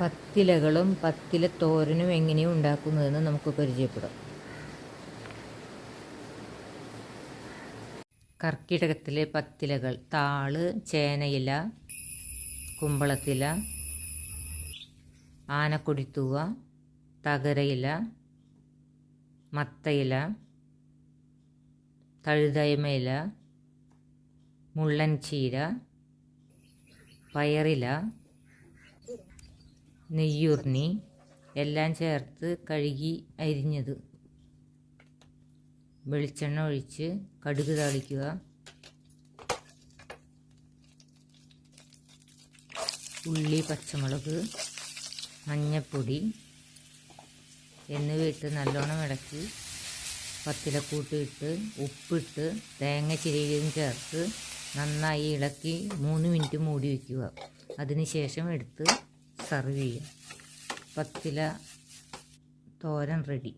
പത്തിലകളും പത്തില തോരനും എങ്ങനെയും ഉണ്ടാക്കുന്നതെന്ന് നമുക്ക് പരിചയപ്പെടാം. കർക്കിടകത്തിലെ പത്തിലകൾ താൾ ചേനയില കുമ്പളത്തില ആനക്കൊടിത്തൂവ തകരയില മത്തയില തഴുതയമയില മുള്ളൻ ചീര പയറില നെയ്യുർണി എല്ലാം ചേർത്ത് കഴുകി അരിഞ്ഞത്. വെളിച്ചെണ്ണ ഒഴിച്ച് കടുക് താളിക്കുക. ഉള്ളി പച്ചമുളക് മഞ്ഞൾപ്പൊടി എന്നിവ ഇട്ട് നല്ലോണം ഇളക്കി പത്തിലക്കൂട്ട് ഇട്ട് ഉപ്പിട്ട് തേങ്ങ ചിരിയും ചേർത്ത് നന്നായി ഇളക്കി മൂന്ന് മിനിറ്റ് മൂടി വയ്ക്കുക. അതിനുശേഷം എടുത്ത് സർവ് ചെയ്യുക പത്തില തോരൻ റെഡി